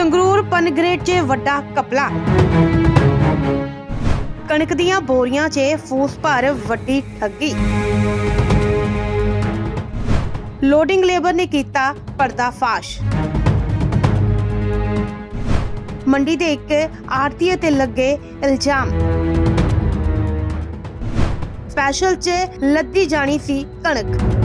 ਸੰਗਰੂਰ ਪਨਗਰੇਟ 'ਚ ਵੱਡਾ ਕਪਲਾ। ਕਣਕ ਦੀਆਂ ਬੋਰੀਆਂ 'ਚ ਫੂਸ ਭਰ ਵੱਡੀ ਠੱਗੀ। ਲੋਡਿੰਗ ਲੇਬਰ ਨੇ ਕੀਤਾ ਪਰਦਾਫਾਸ਼। ਮੰਡੀ ਦੇ ਇੱਕ ਆੜਤੀਏ ਤੇ ਲੱਗੇ ਇਲਜ਼ਾਮ। ਸਪੈਸ਼ਲ 'ਚ ਲੱਦੀ ਜਾਣੀ ਸੀ ਕਣਕ।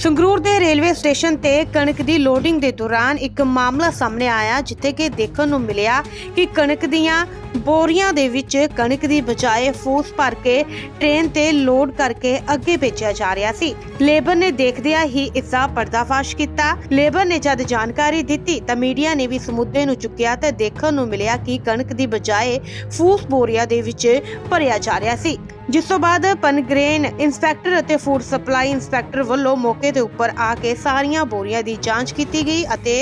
ਸੰਗਰੂਰ ਦੇ ਰੇਲਵੇ ਸਟੇਸ਼ਨ ਤੇ ਕਣਕ ਦੀ ਲੋਡਿੰਗ ਦੇ ਦੌਰਾਨ ਇੱਕ ਮਾਮਲਾ ਸਾਹਮਣੇ ਆਇਆ, ਜਿੱਥੇ ਕਿ ਦੇਖਣ ਨੂੰ ਮਿਲਿਆ ਕਿ ਕਣਕ ਦੀਆਂ ਬੋਰੀਆਂ ਦੇ ਵਿੱਚ ਕਣਕ ਦੀ ਬਜਾਏ ਫੂਸ ਭਰ ਕੇ ਟ੍ਰੇਨ ਤੇ ਲੋਡ ਕਰਕੇ ਅੱਗੇ ਭੇਜਿਆ ਜਾ ਰਿਹਾ ਸੀ। ਲੇਬਰ ਨੇ ਦੇਖਦਿਆਂ ਹੀ ਇਸ ਦਾ ਪਰਦਾਫਾਸ਼ ਕੀਤਾ। ਲੇਬਰ ਨੇ ਜਦ ਜਾਣਕਾਰੀ ਦਿੱਤੀ ਤਾਂ ਮੀਡੀਆ ਨੇ ਵੀ ਇਸ ਮੁੱਦੇ ਨੂੰ ਚੁੱਕਿਆ ਤੇ ਦੇਖਣ ਨੂੰ ਮਿਲਿਆ ਕਿ ਕਣਕ ਦੀ ਬਜਾਏ ਫੂਸ ਬੋਰੀਆਂ ਦੇ ਵਿੱਚ ਭਰਿਆ ਜਾ ਰਿਹਾ ਸੀ। ਜਿਸ ਤੋਂ ਬਾਅਦ ਪਨਗ੍ਰੇਨ ਇੰਸਪੈਕਟਰ ਅਤੇ ਫੂਡ ਸਪਲਾਈ ਇੰਸਪੈਕਟਰ ਵੱਲੋਂ ਮੌਕੇ ਦੇ ਉੱਪਰ ਆ ਕੇ ਸਾਰੀਆਂ ਬੋਰੀਆਂ ਦੀ ਜਾਂਚ ਕੀਤੀ ਗਈ ਅਤੇ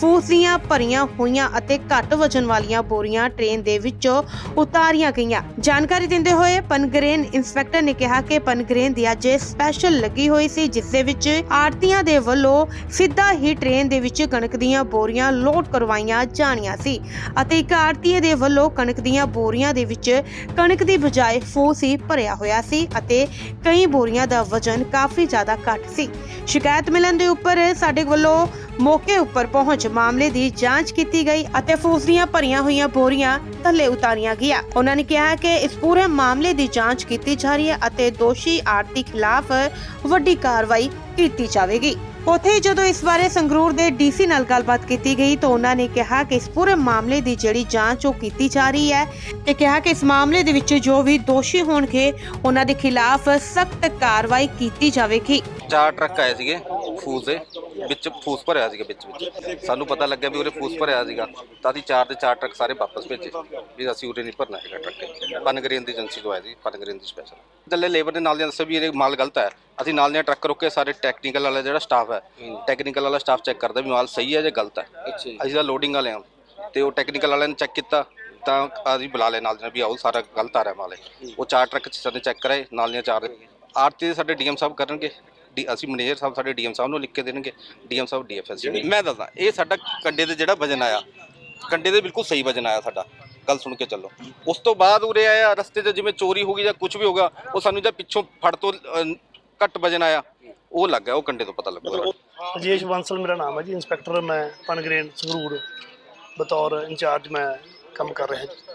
ਫੂਸ ਦੀਆਂ ਭਰੀਆਂ ਹੋਈਆਂ ਅਤੇ ਘੱਟ ਵਜਨ ਵਾਲੀਆਂ ਬੋਰੀਆਂ ਟ੍ਰੇਨ ਦੇ ਵਿੱਚੋਂ ਉਤਾਰੀਆਂ ਗਈਆਂ। ਜਾਣਕਾਰੀ ਦਿੰਦੇ ਹੋਏ ਪਨਗ੍ਰੇਨ ਇੰਸਪੈਕਟਰ ਨੇ ਕਿਹਾ ਕਿ ਪਨਗ੍ਰੇਨ ਦੀ ਅੱਜ ਸਪੈਸ਼ਲ ਲੱਗੀ ਹੋਈ ਸੀ, ਜਿਸ ਦੇ ਵਿੱਚ ਆੜਤੀਆਂ ਦੇ ਵੱਲੋਂ ਸਿੱਧਾ ਹੀ ਟ੍ਰੇਨ ਦੇ ਵਿੱਚ ਕਣਕ ਦੀਆਂ ਬੋਰੀਆਂ ਲੋਡ ਕਰਵਾਈਆਂ ਜਾਣੀਆਂ ਸੀ ਅਤੇ ਇੱਕ ਆੜਤੀਏ ਦੇ ਵੱਲੋਂ ਕਣਕ ਦੀਆਂ ਬੋਰੀਆਂ ਦੇ ਵਿੱਚ ਕਣਕ ਦੀ ਬਜਾਏ ਫੂਸ ਹੀ ਭਰਿਆ ਹੋਇਆ ਸੀ ਅਤੇ ਕਈ ਬੋਰੀਆਂ ਦਾ ਵਜ਼ਨ ਕਾਫੀ ਜ਼ਿਆਦਾ ਘੱਟ ਸੀ। ਸ਼ਿਕਾਇਤ ਮਿਲਣ ਦੇ ਉੱਪਰ ਸਾਡੇ ਵੱਲੋਂ ਮੌਕੇ ਉੱਪਰ ਪਹੁੰਚ ਮਾਮਲੇ ਦੀ ਜਾਂਚ ਕੀਤੀ ਗਈ ਅਤੇ ਫੂਸ ਦੀਆਂ ਭਰੀਆਂ ਹੋਈਆਂ ਬੋਰੀਆਂ ਥੱਲੇ ਉਤਾਰੀਆਂ ਗਿਆ ਉਹਨਾਂ ਨੇ ਕਿਹਾ ਕਿ ਇਸ ਪੂਰੇ ਮਾਮਲੇ ਦੀ ਜਾਂਚ ਕੀਤੀ ਜਾ ਰਹੀ ਹੈ ਅਤੇ ਦੋਸ਼ੀ ਆੜਤੀ ਖਿਲਾਫ ਵੱਡੀ ਕਾਰਵਾਈ ਕੀਤੀ ਜਾਵੇਗੀ। ਉੱਥੇ ਜਦੋਂ ਇਸ ਬਾਰੇ ਸੰਗਰੂਰ ਦੇ ਡੀਸੀ ਨਾਲ ਗੱਲਬਾਤ ਕੀਤੀ ਗਈ ਤਾਂ ਉਹਨਾਂ ਨੇ ਕਿਹਾ ਕਿ ਇਸ ਪੂਰੇ ਮਾਮਲੇ ਦੀ ਜਿਹੜੀ ਜਾਂਚ ਉਹ ਕੀਤੀ ਜਾ ਰਹੀ ਹੈ ਤੇ ਕਿਹਾ ਕਿ ਇਸ ਮਾਮਲੇ ਦੇ ਵਿੱਚ ਜੋ ਵੀ ਦੋਸ਼ੀ ਹੋਣਗੇ, ਉਹਨਾਂ ਦੇ ਖਿਲਾਫ ਸਖਤ ਕਾਰਵਾਈ ਕੀਤੀ ਜਾਵੇਗੀ। ਚਾਰ ਟਰੱਕ ਆਏ ਸੀਗੇ ਫੂਸ ਦੇ, ਵਿੱਚ ਫੂਸ ਭਰਿਆ ਸੀਗਾ ਵਿੱਚ ਵਿੱਚ। ਸਾਨੂੰ ਪਤਾ ਲੱਗਿਆ ਵੀ ਉਹਦੇ ਫੂਸ ਭਰਿਆ ਸੀਗਾ। ਤਾਂ ਅਸੀਂ ਚਾਰ ਦੇ ਚਾਰ ਟਰੱਕ ਸਾਰੇ ਵਾਪਸ ਭੇਜੇ ਵੀ ਅਸੀਂ ਉਰੇ ਨਹੀਂ ਭਰਨਾ ਹੈਗਾ ਟਰੱਕ। ਪਨਗਰੇਨ ਦੀ ਏਜੰਸੀ ਤੋਂ ਆਏ ਸੀ ਪਨਗਰੇਨ ਦੀ ਸਪੈਸ਼ਲ ਥੱਲੇ ਲੇਬਰ ਦੇ ਨਾਲ ਦੇ ਦੱਸਿਆ ਵੀ ਇਹ ਮਾਲ ਗਲਤ ਹੈ। ਅਸੀਂ ਨਾਲ ਦੇ ਟਰੱਕ ਰੋਕੇ ਸਾਰੇ ਟੈਕਨੀਕਲ ਵਾਲਾ ਜਿਹੜਾ ਸਟਾਫ ਹੈ ਟੈਕਨੀਕਲ ਵਾਲਾ ਸਟਾਫ ਚੈੱਕ ਕਰਦਾ ਵੀ ਮਾਲ ਸਹੀ ਹੈ ਜਾਂ ਗਲਤ ਹੈ। ਅਸੀਂ ਤਾਂ ਲੋਡਿੰਗ ਵਾਲੇ ਹਾਂ। ਤੇ ਉਹ ਟੈਕਨੀਕਲ ਵਾਲਿਆਂ ਨੇ ਚੈੱਕ ਕੀਤਾ ਤਾਂ ਅਸੀਂ ਬੁਲਾ ਲਏ ਨਾਲ ਦੇ ਵੀ ਆਓ ਸਾਰਾ ਗਲਤ ਆ ਰਿਹਾ ਮਾਲ ਇਹ। ਉਹ ਚਾਰ ਟਰੱਕ ਸਾਡੇ ਚੈੱਕ ਕਰਾਏ ਨਾਲ ਦੀਆਂ ਚਾਰ ਆਰਤੀ ਦੇ ਸਾਡੇ ਡੀਐਮ ਸਾਹਿਬ ਕਰਨਗੇ। ਡੀ ਅਸੀਂ ਮੈਨੇਜਰ ਸਾਹਿਬ ਸਾਡੇ ਡੀਐਮ ਸਾਹਿਬ ਨੂੰ ਲਿਖ ਕੇ ਦੇਣਗੇ। ਡੀਐਮ ਸਾਹਿਬ ਡੀਐਫਐਸ ਮੈਂ ਦੱਸਦਾ ਇਹ ਸਾਡਾ ਕੰਡੇ ਤੇ ਜਿਹੜਾ ਵਜਨ ਆਇਆ ਕੰਡੇ ਦੇ ਬਿਲਕੁਲ ਸਹੀ ਵਜਨ ਆਇਆ ਸਾਡਾ। ਗੱਲ ਸੁਣ ਕੇ ਚੱਲੋ। ਉਸ ਤੋਂ ਬਾਅਦ ਉਰੇ ਆਇਆ ਰਸਤੇ 'ਚ ਜਿਵੇਂ ਚੋਰੀ ਹੋ ਗਈ ਜਾਂ ਕੁਝ ਵੀ ਹੋਗਾ ਉਹ ਸਾਨੂੰ ਜਾਂ ਪਿੱਛੋਂ ਫੜ ਤੋਂ ਘੱਟ ਵਜਨ ਆਇਆ, ਉਹ ਲੱਗ ਗਿਆ, ਉਹ ਕੰਡੇ ਤੋਂ ਪਤਾ ਲੱਗੂਗਾ ਰਾਜੇਸ਼ ਬਾਂਸਲ ਮੇਰਾ ਨਾਮ ਹੈ ਜੀ, ਇੰਸਪੈਕਟਰ ਮੈਂ ਪਨਗਰੇਨ ਸੰਗਰੂਰ, ਬਤੌਰ ਇੰਚਾਰਜ ਮੈਂ ਕੰਮ ਕਰ ਰਿਹਾ ਜੀ।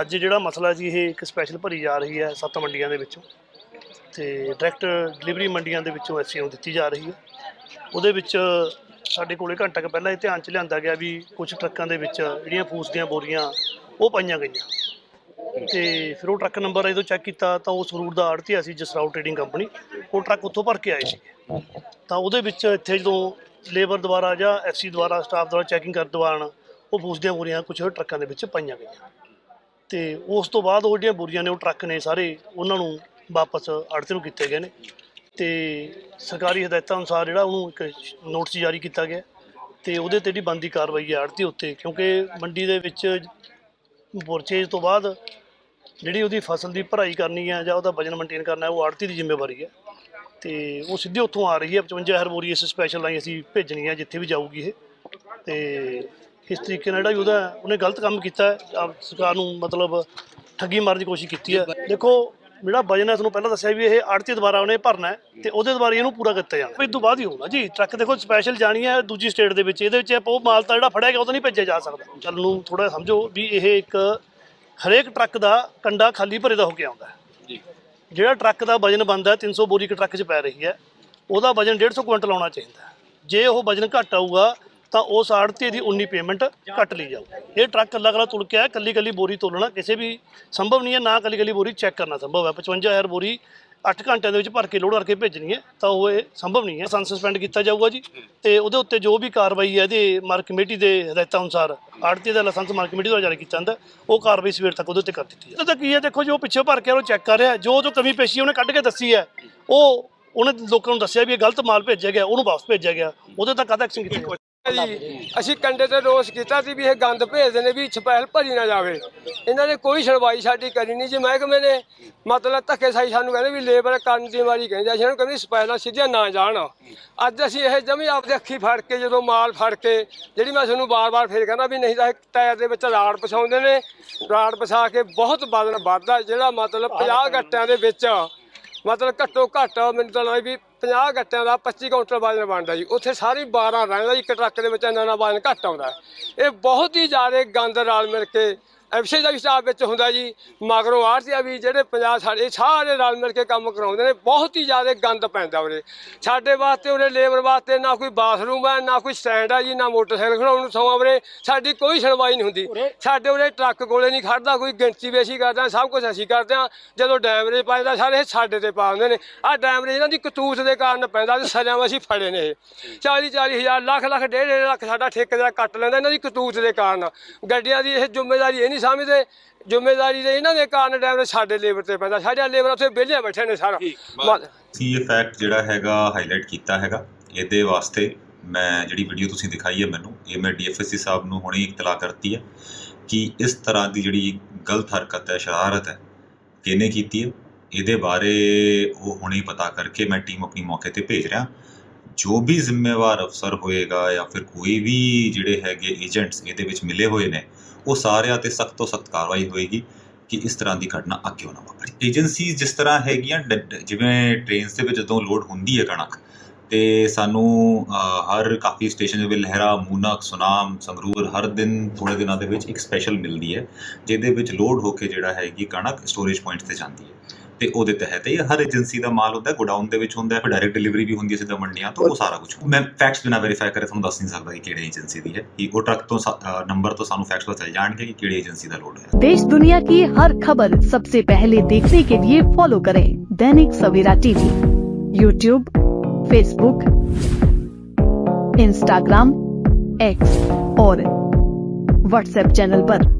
ਅੱਜ ਜਿਹੜਾ ਮਸਲਾ ਜੀ, ਇਹ ਇੱਕ ਸਪੈਸ਼ਲ ਭਰੀ ਜਾ ਰਹੀ ਹੈ ਸੱਤ ਮੰਡੀਆਂ ਦੇ ਵਿੱਚੋਂ ਤੇ ਡਾਇਰੈਕਟ ਡਿਲੀਵਰੀ ਮੰਡੀਆਂ ਦੇ ਵਿੱਚੋਂ ਐਸਸੀਓ ਦਿੱਤੀ ਜਾ ਰਹੀ ਹੈ। ਉਹਦੇ ਵਿੱਚ ਸਾਡੇ ਕੋਲੇ ਘੰਟਾ ਕੁ ਪਹਿਲਾਂ ਇਹ ਧਿਆਨ ਚ ਲਿਆਂਦਾ ਗਿਆ ਵੀ ਕੁਝ ਟਰੱਕਾਂ ਦੇ ਵਿੱਚ ਜਿਹੜੀਆਂ ਫੂਸ ਦੀਆਂ ਬੋਰੀਆਂ, ਉਹ ਪਾਈਆਂ ਗਈਆਂ। ਤੇ ਫਿਰ ਉਹ ਟਰੱਕ ਨੰਬਰ ਜਦੋਂ ਚੈੱਕ ਕੀਤਾ ਤਾਂ ਉਹ ਸੰਗਰੂਰ ਦਾ ਆੜਤੀਆ ਸੀ, ਜਸਰਾਓ ਟ੍ਰੇਡਿੰਗ ਕੰਪਨੀ ਉਹ ਟਰੱਕ ਉੱਥੋਂ ਭਰ ਕੇ ਆਏ ਸੀ। ਤਾਂ ਉਹਦੇ ਵਿੱਚ ਇੱਥੇ ਜਦੋਂ ਲੇਬਰ ਦੁਆਰਾ ਜਾਂ ਐਫਸੀ ਦੁਆਰਾ ਸਟਾਫ ਦੁਆਰਾ ਚੈਕਿੰਗ ਕਰ ਦੌਰਾਨ ਉਹ ਫੂਸ ਦੀਆਂ ਬੋਰੀਆਂ ਕੁਝ ਟਰੱਕਾਂ ਦੇ ਵਿੱਚ ਪਾਈਆਂ ਗਈਆਂ। ਤੇ ਉਸ ਤੋਂ ਬਾਅਦ ਉਹ ਜਿਹੜੀਆਂ ਬੋਰੀਆਂ ਨੇ ਉਹ ਟਰੱਕ ਨੇ ਸਾਰੇ ਉਹਨਾਂ ਨੂੰ ਵਾਪਸ ਆੜਤੀ ਨੂੰ ਕੀਤੇ ਗਏ ਨੇ। ਤੇ ਸਰਕਾਰੀ ਹਦਾਇਤਾਂ ਅਨੁਸਾਰ ਜਿਹੜਾ ਉਹਨੂੰ ਇੱਕ ਨੋਟਿਸ ਜਾਰੀ ਕੀਤਾ ਗਿਆ। ਤੇ ਉਹਦੇ ਤੇ ਜਿਹੜੀ ਬੰਦੀ ਕਾਰਵਾਈ ਹੈ ਆੜਤੀ ਉੱਤੇ, ਕਿਉਂਕਿ ਮੰਡੀ ਦੇ ਵਿੱਚ ਪਰਚੇਜ ਤੋਂ ਬਾਅਦ ਜਿਹੜੀ ਉਹਦੀ ਫਸਲ ਦੀ ਭਰਾਈ ਕਰਨੀ ਹੈ ਜਾਂ ਉਹਦਾ ਵਜਨ ਮੇਨਟੇਨ ਕਰਨਾ ਉਹ ਆੜਤੀ ਦੀ ਜ਼ਿੰਮੇਵਾਰੀ ਹੈ। ਤੇ ਉਹ ਸਿੱਧੇ ਉੱਥੋਂ ਆ ਰਹੀ ਹੈ 55000 ਬੋਰੀ ਇਸ ਸਪੈਸ਼ਲ ਲਾਈ ਅਸੀਂ ਭੇਜਣੀ ਹੈ, ਜਿੱਥੇ ਵੀ ਜਾਊਗੀ ਇਹ। ਤੇ ਇਸ ਤਰੀਕੇ ਨਾਲ ਜਿਹੜਾ ਉਹਦਾ, ਉਹਨੇ ਗਲਤ ਕੰਮ ਕੀਤਾ ਆਪ ਸਰਕਾਰ ਨੂੰ ਮਤਲਬ ਠੱਗੀ ਮਾਰਨ ਦੀ ਕੋਸ਼ਿਸ਼ ਕੀਤੀ ਹੈ। ਦੇਖੋ ਜਿਹੜਾ ਵਜਨ ਹੈ ਤੁਹਾਨੂੰ ਪਹਿਲਾਂ ਦੱਸਿਆ ਵੀ ਇਹ ਆੜਤੀ ਦੁਬਾਰਾ ਉਹਨੇ ਭਰਨਾ ਹੈ ਤੇ ਉਹਦੇ ਦੁਬਾਰਾ ਇਹਨੂੰ ਪੂਰਾ ਕੀਤਾ ਜਾਣਾ। ਇਸ ਤੋਂ ਬਾਅਦ ਹੀ ਹੋਣਾ ਜੀ। ਟਰੱਕ ਦੇਖੋ ਸਪੈਸ਼ਲ ਜਾਣੀ ਹੈ ਦੂਜੀ ਸਟੇਟ ਦੇ ਵਿੱਚ। ਇਹਦੇ ਵਿੱਚ ਆਪਾਂ ਉਹ ਮਾਲ ਤਾਂ ਜਿਹੜਾ ਫੜਿਆ ਗਿਆ ਉਹ ਤਾਂ ਨਹੀਂ ਭੇਜਿਆ ਜਾ ਸਕਦਾ। ਚੱਲ ਨੂੰ ਥੋੜਾ ਸਮਝੋ ਵੀ ਇਹ ਇੱਕ ਹਰੇਕ ਟਰੱਕ ਦਾ ਕੰਡਾ ਖਾਲੀ ਭਰੇ ਦਾ ਹੋ ਕੇ ਆਉਂਦਾ ਹੈ। ਜਿਹੜਾ ਟਰੱਕ ਦਾ ਵਜਨ ਬੰਦਾ 300 ਬੋਰੀ ਇੱਕ ਟਰੱਕ 'ਚ ਪੈ ਰਹੀ ਹੈ ਉਹਦਾ ਵਜਨ 150 ਕੁਇੰਟਲ ਆਉਣਾ ਚਾਹੀਦਾ। ਜੇ ਉਹ ਵਜਨ ਘੱਟ ਆਊਗਾ ਤਾਂ ਉਸ ਆੜਤੀ ਦੀ 19 ਪੇਮੈਂਟ ਕੱਟ ਲਈ ਜਾਊ। ਇਹ ਟਰੱਕ ਕੱਲਾ ਕੱਲਾ ਤੁਲ ਕੇ ਆਇਆ ਕੱਲੀ ਕੱਲੀ ਬੋਰੀ ਤੋਲਣਾ, ਕਿਸੇ ਵੀ ਸੰਭਵ ਨਹੀਂ ਹੈ, ਨਾ ਕੱਲੀ ਕੱਲੀ ਬੋਰੀ ਚੈੱਕ ਕਰਨਾ ਸੰਭਵ ਹੈ। 55000 ਬੋਰੀ 8 ਘੰਟਿਆਂ ਦੇ ਵਿੱਚ ਭਰ ਕੇ ਲੋਡ ਕਰਕੇ ਭੇਜਣੀ ਹੈ, ਤਾਂ ਉਹ ਇਹ ਸੰਭਵ ਨਹੀਂ ਹੈ। ਸਨ ਸਸਪੈਂਡ ਕੀਤਾ ਜਾਊਗਾ ਜੀ ਤੇ ਉਹਦੇ ਉੱਤੇ ਜੋ ਵੀ ਕਾਰਵਾਈ ਹੈ, ਇਹਦੇ ਮਾਰਕ ਕਮੇਟੀ ਦੇ ਹਦਾਇਤਾਂ ਅਨੁਸਾਰ ਆੜਤੀ ਦਾ ਲਾਇਸੈਂਸ ਮਾਰਕ ਕਮੇਟੀ ਦੁਆਰਾ ਜਾਰੀ ਕੀਤਾ ਜਾਂਦਾ ਉਹ ਕਾਰਵਾਈ ਸਵੇਰ ਤੱਕ ਉਹਦੇ ਉੱਤੇ ਕਰ ਦਿੱਤੀ ਹੈ ਤਾਂ ਕੀ ਹੈ, ਦੇਖੋ ਜੋ ਪਿੱਛੇ ਭਰ ਕੇ ਉਹ ਚੈੱਕ ਕਰ ਰਿਹਾ ਜੋ ਜੋ ਕਮੀ ਪੇਸ਼ੀ ਉਹਨੇ ਕੱਢ ਕੇ ਦੱਸੀ ਹੈ, ਉਹ ਉਹਨੇ ਲੋਕਾਂ ਨੂੰ ਦੱਸਿਆ ਵੀ ਇਹ ਗਲਤ ਮਾਲ ਭੇਜਿਆ ਗਿਆ, ਉਹਨੂੰ ਵਾਪਸ ਭੇਜਿਆ ਗਿਆ। ਉਹਦੇ ਤੱਕ ਕਾਹਦਾ ਐਕਸ਼ਨ ਕੀਤਾ ਜੀ, ਅਸੀਂ ਕੰਡੇ ਤੇ ਰੋਸ ਕੀਤਾ ਸੀ ਵੀ ਇਹ ਗੰਦ ਭੇਜਦੇ ਨੇ ਵੀ ਛਪੈਲ ਭਰੀ ਨਾ ਜਾਵੇ। ਇਹਨਾਂ ਨੇ ਕੋਈ ਸੁਣਵਾਈ ਸਾਡੀ ਕਰੀ ਨਹੀਂ ਜੀ। ਮਹਿਕਮੇ ਨੇ ਮਤਲਬ ਧੱਕੇ ਸਾਈ ਸਾਨੂੰ ਕਹਿੰਦੇ ਵੀ ਲੇਬਰ ਕਰਨ ਦੀ ਵਾਰੀ ਕਹਿੰਦੇ ਅਸੀਂ ਇਹਨਾਂ ਕਹਿੰਦੇ ਸਪੈਲਾਂ ਸਿੱਧੀਆਂ ਨਾ ਜਾਣ। ਅੱਜ ਅਸੀਂ ਇਹ ਜਮੀ ਆਪਦੇ ਅੱਖੀ ਫੜ ਕੇ, ਜਦੋਂ ਮਾਲ ਫੜ ਕੇ, ਜਿਹੜੀ ਮੈਂ ਤੁਹਾਨੂੰ ਬਾਰ-ਬਾਰ ਫੇਰ ਕਹਿੰਦਾ ਵੀ ਨਹੀਂ ਤਾਂ ਇਹ ਟਾਇਰ ਦੇ ਵਿੱਚ ਰਾੜ ਪਸਾਉਂਦੇ ਨੇ। ਰਾੜ ਪਸਾ ਕੇ ਬਹੁਤ ਵਜ਼ਨ ਵੱਧਦਾ, ਜਿਹੜਾ ਮਤਲਬ 50 ਗੱਟਿਆਂ ਦੇ ਵਿੱਚ, ਮਤਲਬ ਘੱਟੋ ਘੱਟ ਮੈਨੂੰ ਤਾਂ ਲੱਗਦਾ ਵੀ 50 ਗੱਟਿਆਂ ਦਾ 25 ਕਾਉਂਟਰ ਵਜਨ ਬਣਦਾ ਜੀ। ਉੱਥੇ ਸਾਰੀ 12 ਰਹਿੰਦਾ ਜੀ, ਇੱਕ ਟਰੱਕ ਦੇ ਵਿੱਚ ਇੰਨਾ ਨਾ ਵਜਨ ਘੱਟ ਆਉਂਦਾ। ਇਹ ਬਹੁਤ ਹੀ ਜ਼ਿਆਦਾ ਗੰਦ ਨਾਲ ਮਿਲ ਕੇ ਐਫਸੀ ਦਾ ਵੀ ਸਟਾਫ ਵਿੱਚ ਹੁੰਦਾ ਜੀ ਮਗਰੋਂ ਆਰਟੀਆ ਵੀ ਜਿਹੜੇ ਪੰਜਾਬ ਸਾਡੇ ਸਾਰੇ ਰਲ ਮਿਲ ਕੇ ਕੰਮ ਕਰਾਉਂਦੇ ਨੇ ਬਹੁਤ ਹੀ ਜ਼ਿਆਦਾ ਗੰਦ ਪੈਂਦਾ ਉਰੇ। ਸਾਡੇ ਵਾਸਤੇ ਉਰੇ ਲੇਬਰ ਵਾਸਤੇ ਨਾ ਕੋਈ ਬਾਥਰੂਮ ਹੈ ਨਾ ਕੋਈ ਸਟੈਂਡ ਹੈ ਜੀ ਨਾ ਮੋਟਰਸਾਈਕਲ ਖੜਾਉਣ ਨੂੰ ਸਮਾਂ ਉਰੇ ਸਾਡੀ ਕੋਈ ਸੁਣਵਾਈ ਨਹੀਂ ਹੁੰਦੀ। ਸਾਡੇ ਉਰੇ ਟਰੱਕ ਕੋਲੇ ਨਹੀਂ ਖੜਦਾ ਕੋਈ ਗਿਣਤੀ ਵੀ ਅਸੀਂ ਕਰਦੇ ਹਾਂ ਸਭ ਕੁਝ ਅਸੀਂ ਕਰਦੇ ਹਾਂ। ਜਦੋਂ ਡੈਮਰੇਜ ਪੈਂਦਾ ਸਾਰੇ ਸਾਡੇ ਤੇ ਪਾ ਦਿੰਦੇ ਨੇ। ਆਹ ਡੈਮਰੇਜ ਇਹਨਾਂ ਦੀ ਕਤੂਤ ਦੇ ਕਾਰਨ ਪੈਂਦਾ ਤੇ ਸਜ਼ਾ ਅਸੀਂ ਫੜੇ ਨੇ ਇਹ। 40 40 ਹਜ਼ਾਰ ਲੱਖ ਲੱਖ ਡੇਢ ਡੇਢ ਲੱਖ ਸਾਡਾ ਠੇਕੇਦਾਰ ਕੱਟ ਲੈਂਦਾ ਇਹਨਾਂ ਦੀ ਕਤੂਤ ਦੇ ਕਾਰਨ। ਗੱਡੀਆਂ ਦੀ ਇਹ ਜ਼ਿੰਮੇਵਾਰੀ ਇਹ ਨਹੀਂ ਸਮਝਦੇ ਜ਼ਿੰਮੇਵਾਰੀ ਦੇ ਇਹਨਾਂ ਦੇ ਕਾਰਨ ਡੈਮਰੇਜ ਸਾਡੇ ਲੇਬਰ ਤੇ ਪੈਂਦਾ ਸਾਡੇ ਲੇਬਰ ਉੱਥੇ ਵਿਹਲੇ ਬੈਠੇ ਨੇ ਸਾਰਾ। ਅਸੀਂ ਇਹ ਫੈਕਟ ਜਿਹੜਾ ਹੈਗਾ ਹਾਈਲਾਈਟ ਕੀਤਾ ਹੈਗਾ ਇਹਦੇ ਵਾਸਤੇ ਮੈਂ ਜਿਹੜੀ ਵੀਡੀਓ ਤੁਸੀਂ ਦਿਖਾਈ ਹੈ ਮੈਨੂੰ ਇਹ ਮੈਂ ਡੀਐਫਐਸਸੀ ਸਾਹਿਬ ਨੂੰ ਹੁਣੇ ਇਤਲਾ ਕਰਤੀ ਹੈ ਕਿ ਇਸ ਤਰ੍ਹਾਂ ਦੀ ਜਿਹੜੀ ਗਲਤ ਹਰਕਤ ਹੈ ਸ਼ਰਾਰਤ ਹੈ ਕਿਹਨੇ ਕੀਤੀ ਹੈ? ਇਹਦੇ ਬਾਰੇ ਉਹ ਹੁਣੇ ਪਤਾ ਕਰਕੇ ਮੈਂ ਟੀਮ ਆਪਣੀ ਮੌਕੇ ਤੇ ਭੇਜ ਰਿਹਾ। ਜੋ ਵੀ ਜ਼ਿੰਮੇਵਾਰ ਅਫਸਰ ਹੋਏਗਾ ਜਾਂ ਫਿਰ ਕੋਈ ਵੀ ਜਿਹੜੇ ਹੈਗੇ ਏਜੰਟਸ ਇਹਦੇ ਵਿੱਚ ਮਿਲੇ ਹੋਏ ਨੇ, ਉਹ ਸਾਰਿਆਂ ਤੇ ਸਖਤ ਤੋਂ ਸਖਤ ਕਾਰਵਾਈ ਹੋਏਗੀ ਕਿ ਇਸ ਤਰ੍ਹਾਂ ਦੀ ਘਟਨਾ ਅੱਗੇ ਨਾ ਵਾਪਰੇ। ਏਜੰਸੀਜ਼ ਜਿਸ ਤਰ੍ਹਾਂ ਹੈਗੀਆਂ, ਡ- ਜਿਵੇਂ ਟ੍ਰੇਨਸ ਦੇ ਵਿੱਚ ਜਦੋਂ ਲੋਡ ਹੁੰਦੀ ਹੈ ਕਣਕ, ਤੇ ਸਾਨੂੰ ਹਰ ਕਾਫੀ ਸਟੇਸ਼ਨ ਦੇ ਵਿੱਚ ਲਹਿਰਾ, ਮੂਨਕ, ਸੁਨਾਮ, ਸੰਗਰੂਰ, ਹਰ ਦਿਨ ਥੋੜੇ ਦਿਨਾਂ ਦੇ ਵਿੱਚ ਇੱਕ ਸਪੈਸ਼ਲ ਮਿਲਦੀ ਹੈ, ਜਿਹਦੇ ਵਿੱਚ ਲੋਡ ਹੋ ਕੇ ਜਿਹੜਾ ਹੈਗੀ ਕਣਕ ਸਟੋਰੇਜ ਪੁਆਇੰਟ ਤੇ ਜਾਂਦੀ ਹੈ। ਤੇ ਉਹਦੇ ਤਹਿਤ ਇਹ ਹਰ ਏਜੰਸੀ ਦਾ ਮਾਲ ਹੁੰਦਾ ਹੈ ਗੋਡਾਊਨ ਦੇ ਵਿੱਚ ਹੁੰਦਾ ਹੈ ਫਿਰ ਡਾਇਰੈਕਟ ਡਿਲੀਵਰੀ ਵੀ ਹੁੰਦੀ ਹੈ ਸਿੱਧਾ ਮੰਡੀਆਂ ਤੋਂ ਉਹ ਸਾਰਾ ਕੁਝ ਮੈਂ ਫੈਕਟਸ ਬਿਨਾ ਵੈਰੀਫਾਈ ਕਰੇ ਤੁਹਾਨੂੰ ਦੱਸ ਨਹੀਂ ਸਕਦਾ ਕਿ ਕਿਹੜੀ ਏਜੰਸੀ ਦੀ ਹੈ ਕਿ ਉਹ ਟਰੱਕ ਤੋਂ ਨੰਬਰ ਤੋਂ ਸਾਨੂੰ ਫੈਕਟਸ ਪਤਾ ਚੱਲ ਜਾਣਗੇ ਕਿ ਕਿਹੜੀ ਏਜੰਸੀ ਦਾ ਲੋਡ ਹੈ देश दुनिया की हर खबर सबसे पहले देखने के लिए फॉलो करें Dainik Savera TV YouTube Facebook Instagram X और व्हाट्सएप चैनल पर।